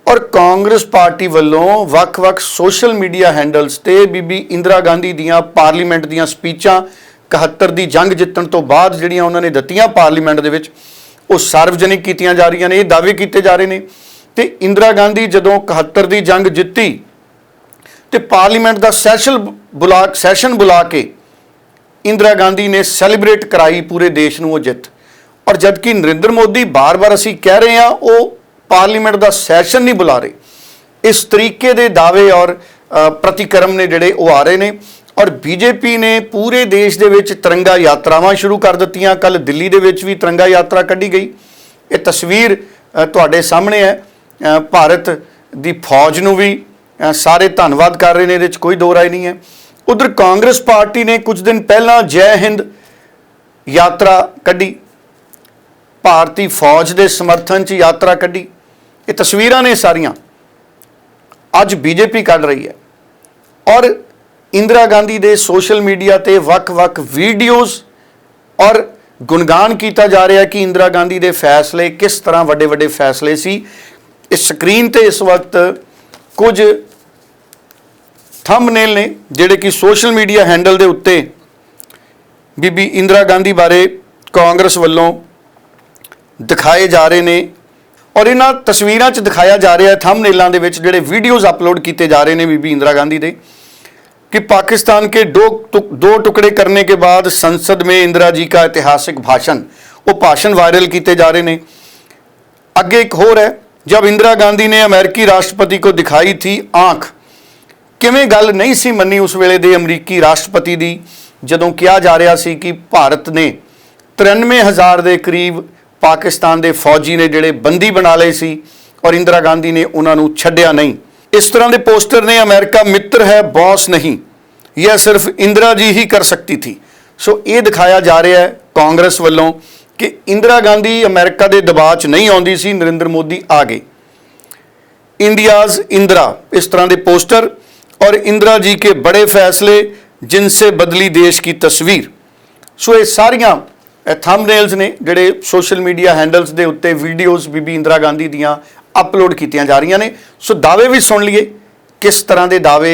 ਔਰ ਕਾਂਗਰਸ ਪਾਰਟੀ ਵੱਲੋਂ ਵੱਖ-ਵੱਖ ਸੋਸ਼ਲ ਮੀਡੀਆ ਹੈਂਡਲਸ ਤੇ ਬੀਬੀ ਇੰਦਰਾ ਗਾਂਧੀ ਦੀਆਂ ਪਾਰਲੀਮੈਂਟ ਦੀਆਂ ਸਪੀਚਾਂ 71 ਦੀ ਜੰਗ ਜਿੱਤਣ ਤੋਂ ਬਾਅਦ ਜਿਹੜੀਆਂ ਉਹਨਾਂ ਨੇ ਦਿੱਤੀਆਂ ਪਾਰਲੀਮੈਂਟ ਦੇ ਵਿੱਚ, ਉਹ ਸਾਰਵਜਨਿਕ ਕੀਤੀਆਂ ਜਾ ਰਹੀਆਂ ਨੇ, ਇਹ ਦਾਅਵੇ ਕੀਤੇ ਜਾ ਰਹੇ ਨੇ। ਤੇ ਇੰਦਰਾ ਗਾਂਧੀ ਜਦੋਂ 71 ਦੀ ਜੰਗ ਜਿੱਤੀ, ਤੇ ਪਾਰਲੀਮੈਂਟ ਦਾ ਸੈਸ਼ਨ ਬੁਲਾ ਸੈਸ਼ਨ ਬੁਲਾ ਕੇ ਇੰਦਰਾ ਗਾਂਧੀ ਨੇ ਸੈਲੀਬ੍ਰੇਟ ਕਰਾਈ ਪੂਰੇ ਦੇਸ਼ ਨੂੰ ਉਹ ਜਿੱਤ। ਔਰ ਜਦਕਿ ਨਰਿੰਦਰ ਮੋਦੀ ਬਾਰ-ਬਾਰ ਅਸੀਂ ਕਹਿ ਰਹੇ ਹਾਂ, ਉਹ ਪਾਰਲੀਮੈਂਟ ਦਾ ਸੈਸ਼ਨ ਨਹੀਂ ਬੁਲਾ ਰਹੇ। ਇਸ ਤਰੀਕੇ ਦੇ ਦਾਅਵੇ ਔਰ ਪ੍ਰਤੀਕਰਮ ਨੇ ਜਿਹੜੇ ਉਹ ਆ ਰਹੇ ਨੇ। ਔਰ ਬੀਜੇਪੀ ਨੇ ਪੂਰੇ ਦੇਸ਼ ਦੇ ਵਿੱਚ ਤਿਰੰਗਾ ਯਾਤਰਾਵਾਂ ਸ਼ੁਰੂ ਕਰ ਦਿੱਤੀਆਂ। ਕੱਲ ਦਿੱਲੀ ਦੇ ਵਿੱਚ ਵੀ ਤਿਰੰਗਾ ਯਾਤਰਾ ਕੱਢੀ ਗਈ। ਇਹ ਤਸਵੀਰ ਤੁਹਾਡੇ ਸਾਹਮਣੇ ਹੈ। ਭਾਰਤ ਦੀ ਫੌਜ ਨੂੰ ਵੀ ਸਾਰੇ ਧੰਨਵਾਦ ਕਰ ਰਹੇ ਨੇ। ਇਹਦੇ ਵਿੱਚ ਕੋਈ ਦੋ ਰਾਏ ਨਹੀਂ ਹੈ। ਉਧਰ ਕਾਂਗਰਸ ਪਾਰਟੀ ਨੇ ਕੁਝ ਦਿਨ ਪਹਿਲਾਂ ਜੈ ਹਿੰਦ ਯਾਤਰਾ ਕੱਢੀ। ਭਾਰਤੀ ਫੌਜ ਦੇ ਸਮਰਥਨ 'ਚ ਯਾਤਰਾ ਕੱਢੀ। ਇਹ ਤਸਵੀਰਾਂ ਨੇ ਸਾਰੀਆਂ। ਅੱਜ ਬੀਜੇਪੀ ਕੱਢ ਰਹੀ ਹੈ। ਔਰ ਇੰਦਰਾ ਗਾਂਧੀ ਦੇ ਸੋਸ਼ਲ ਮੀਡੀਆ ਤੇ ਵੱਖ-ਵੱਖ ਵੀਡੀਓਜ਼ ਔਰ ਗੁਣਗਾਨ ਕੀਤਾ ਜਾ ਰਿਹਾ ਕਿ ਇੰਦਰਾ ਗਾਂਧੀ ਦੇ ਫੈਸਲੇ ਕਿਸ ਤਰ੍ਹਾਂ ਵੱਡੇ-ਵੱਡੇ ਫੈਸਲੇ ਸੀ। ਇਸ ਸਕਰੀਨ ਤੇ ਇਸ ਵਕਤ ਕੁਝ ਥੰਬਨੇਲ ਨੇ ਜਿਹੜੇ ਕਿ ਸੋਸ਼ਲ ਮੀਡੀਆ ਹੈਂਡਲ ਦੇ ਉੱਤੇ ਬੀਬੀ ਇੰਦਰਾ ਗਾਂਧੀ ਬਾਰੇ ਕਾਂਗਰਸ ਵੱਲੋਂ ਦਿਖਾਏ ਜਾ ਰਹੇ ਨੇ ਔਰ ਇਹਨਾਂ ਤਸਵੀਰਾਂ 'ਚ ਦਿਖਾਇਆ ਜਾ ਰਿਹਾ ਹੈ ਥੰਬਨੇਲਾਂ ਦੇ ਵਿੱਚ ਜਿਹੜੇ ਵੀਡੀਓਜ਼ ਅਪਲੋਡ ਕੀਤੇ ਜਾ ਰਹੇ ਨੇ ਬੀਬੀ ਇੰਦਰਾ गांधी ਦੇ कि पाकिस्तान के दो टुक, दो टुकड़े करने के बाद संसद में इंदिरा जी का ऐतिहासिक भाषण वो भाषण वायरल किए जा रहे ने आगे एक होर है जब इंदिरा गांधी ने अमेरिकी राष्ट्रपति को दिखाई थी आंख ਕਿਵੇਂ ਗੱਲ ਨਹੀਂ ਸੀ ਮੰਨੀ ਉਸ ਵੇਲੇ ਦੇ ਅਮਰੀਕੀ ਰਾਸ਼ਟਰਪਤੀ ਦੀ, ਜਦੋਂ ਕਿਹਾ ਜਾ ਰਿਹਾ ਸੀ ਕਿ ਭਾਰਤ ਨੇ 93000 ਦੇ ਕਰੀਬ ਪਾਕਿਸਤਾਨ ਦੇ ਫੌਜੀ ਨੇ ਜਿਹੜੇ ਬੰਦੀ ਬਣਾ ਲਏ ਸੀ ਔਰ ਇੰਦਰਾ ਗਾਂਧੀ ਨੇ ਉਹਨਾਂ ਨੂੰ ਛੱਡਿਆ ਨਹੀਂ। ਇਸ ਤਰ੍ਹਾਂ ਦੇ ਪੋਸਟਰ ਨੇ ਅਮਰੀਕਾ ਮਿੱਤਰ ਹੈ, ਬੌਸ ਨਹੀਂ। ਇਹ ਸਿਰਫ ਇੰਦਰਾ ਜੀ ਹੀ ਕਰ ਸਕਤੀ ਥੀ। ਸੋ ਇਹ ਦਿਖਾਇਆ ਜਾ ਰਿਹਾ ਹੈ ਕਾਂਗਰਸ ਵੱਲੋਂ ਕਿ ਇੰਦਰਾ ਗਾਂਧੀ ਅਮਰੀਕਾ ਦੇ ਦਬਾਅ 'ਚ ਨਹੀਂ ਆਉਂਦੀ ਸੀ, ਨਰਿੰਦਰ ਮੋਦੀ ਆ ਗਏ। ਇੰਡੀਆਜ਼ ਇੰਦਰਾ, ਇਸ ਤਰ੍ਹਾਂ ਦੇ ਪੋਸਟਰ और इंदिरा जी के बड़े फैसले जिनसे बदली देश की तस्वीर ਸੋ ਇਹ ਸਾਰੀਆਂ ਥੰਬਨੇਲਸ ਨੇ ਜਿਹੜੇ ਸੋਸ਼ਲ ਮੀਡੀਆ ਹੈਂਡਲਸ ਦੇ ਉੱਤੇ ਵੀਡੀਓਜ਼ ਬੀਬੀ ਇੰਦਰਾ ਗਾਂਧੀ ਦੀਆਂ ਅਪਲੋਡ ਕੀਤੀਆਂ ਜਾ ਰਹੀਆਂ ਨੇ ਸੋ ਦਾਅਵੇ ਵੀ ਸੁਣ ਲਈਏ ਕਿਸ ਤਰ੍ਹਾਂ ਦੇ ਦਾਅਵੇ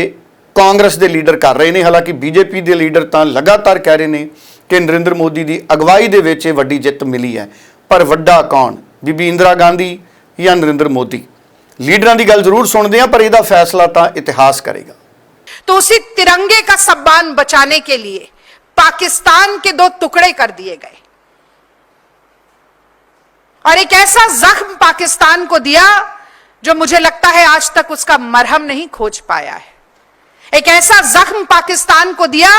ਕਾਂਗਰਸ ਦੇ ਲੀਡਰ ਕਰ ਰਹੇ ਨੇ ਹਾਲਾਂਕਿ ਬੀਜੇਪੀ ਦੇ ਲੀਡਰ ਤਾਂ ਲਗਾਤਾਰ ਕਹਿ ਰਹੇ ਨੇ ਕਿ ਨਰਿੰਦਰ ਮੋਦੀ ਦੀ ਅਗਵਾਈ ਦੇ ਵਿੱਚ ਇਹ ਵੱਡੀ ਜਿੱਤ ਮਿਲੀ ਹੈ ਪਰ ਵੱਡਾ ਕੌਣ ਬੀਬੀ ਇੰਦਰਾ ਗਾਂਧੀ ਜਾਂ ਨਰਿੰਦਰ ਮੋਦੀ ਲੀਡਰਾਂ ਦੀ ਗੱਲ ਜ਼ਰੂਰ ਸੁਣਦੇ ਆ ਪਰ ਇਹਦਾ ਫੈਸਲਾ ਤਾਂ ਇਤਿਹਾਸ ਕਰੇਗਾ तो उसी तिरंगे का सम्मान बचाने के लिए पाकिस्तान के दो टुकड़े कर दिए गए। और एक ऐसा जख्म पाकिस्तान को दिया जो मुझे लगता है आज तक उसका मरहम नहीं खोज पाया है। एक ऐसा जख्म पाकिस्तान को दिया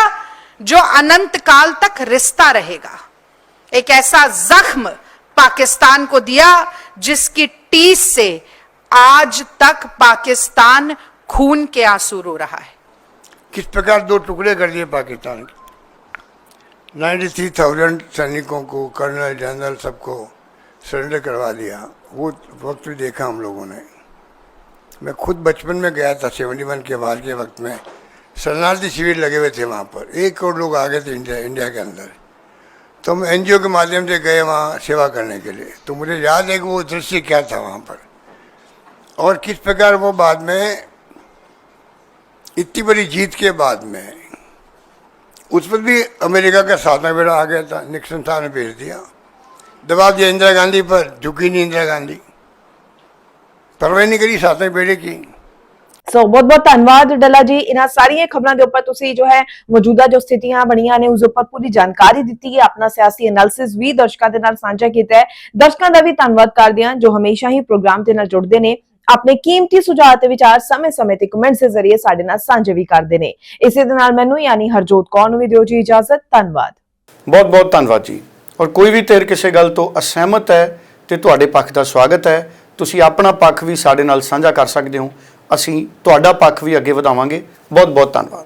जो अनंत काल तक रिश्ता रहेगा। एक ऐसा जख्म पाकिस्तान को दिया जिसकी टीस से आज तक पाकिस्तान खून के आँसू रो रहा है। किस प्रकार दो टुकड़े कर दिए पाकिस्तान के? 93,000 सैनिकों को कर्नल जनरल सबको सरेंडर करवा दिया। वो वक्त भी देखा हम लोगों ने। मैं खुद बचपन में गया था सेवेंटी वन के बाद के वक्त में। शरणार्थी शिविर लगे हुए थे वहाँ पर। एक करोड़ लोग आ गए थे इंडिया इंडिया के अंदर। तो हम एनजीओ के माध्यम से गए वहाँ सेवा करने के लिए। तो मुझे याद है कि वो दृश्य क्या था वहाँ पर। और किस प्रकार वो बाद में इतनी बड़ी जीत के बाद में उस पर भी अमेरिका का सातवां बेड़ा आ गया था निक्सन साहब ने भेज दिया दबाव दिया इंदिरा गांधी पर झुकी नहीं इंदिरा गांधी परवाह नहीं करी सातवें बेड़े की ਸੋ ਬਹੁਤ ਬਹੁਤ ਧੰਨਵਾਦ ਡੱਲਾ ਜੀ ਇਹਨਾਂ ਸਾਰੀਆਂ ਖਬਰਾਂ ਦੇ ਉੱਪਰ ਤੁਸੀਂ ਜੋ ਹੈ ਮੌਜੂਦਾ ਜੋ ਸਥਿਤੀਆਂ ਬਣੀਆਂ ਨੇ ਉਸ ਉੱਪਰ ਪੂਰੀ ਜਾਣਕਾਰੀ ਦਿੱਤੀ ਹੈ ਆਪਣਾ ਸਿਆਸੀ ਐਨਾਲਿਸਿਸ ਵੀ ਦਰਸ਼ਕਾਂ ਦੇ ਨਾਲ ਸਾਂਝਾ ਕੀਤਾ ਹੈ ਦਰਸ਼ਕਾਂ ਦਾ ਵੀ ਧੰਨਵਾਦ ਕਰਦੇ ਹਾਂ ਜੋ ਹਮੇਸ਼ਾ ਹੀ ਪ੍ਰੋਗਰਾਮ ਦੇ ਨਾਲ ਜੁੜਦੇ ਨੇ ਆਪਣੇ ਕੀਮਤੀ ਸੁਝਾਅ ਤੇ ਵਿਚਾਰ ਸਮੇਂ-ਸਮੇਂ ਤੇ ਕਮੈਂਟਸ ਦੇ ਜ਼ਰੀਏ ਸਾਡੇ ਨਾਲ ਸਾਂਝੇ ਵੀ ਕਰਦੇ ਨੇ। ਇਸੇ ਦੇ ਨਾਲ ਮੈਨੂੰ ਯਾਨੀ ਹਰਜੋਤ ਕੌਰ ਨੂੰ ਵੀ ਦਿਓ ਜੀ ਇਜਾਜ਼ਤ। ਧੰਨਵਾਦ। ਬਹੁਤ ਬਹੁਤ ਧੰਨਵਾਦ ਜੀ। ਔਰ ਕੋਈ ਵੀ ਧਿਰ ਕਿਸੇ ਗੱਲ ਤੋਂ ਅਸਹਿਮਤ ਹੈ ਤੇ ਤੁਹਾਡੇ ਪੱਖ ਦਾ ਸਵਾਗਤ ਹੈ, ਤੁਸੀਂ ਆਪਣਾ ਪੱਖ ਵੀ ਸਾਡੇ ਨਾਲ ਸਾਂਝਾ ਕਰ ਸਕਦੇ ਹੋ। ਅਸੀਂ ਤੁਹਾਡਾ ਪੱਖ ਵੀ ਅੱਗੇ ਵਧਾਵਾਂਗੇ। ਬਹੁਤ ਬਹੁਤ ਧੰਨਵਾਦ।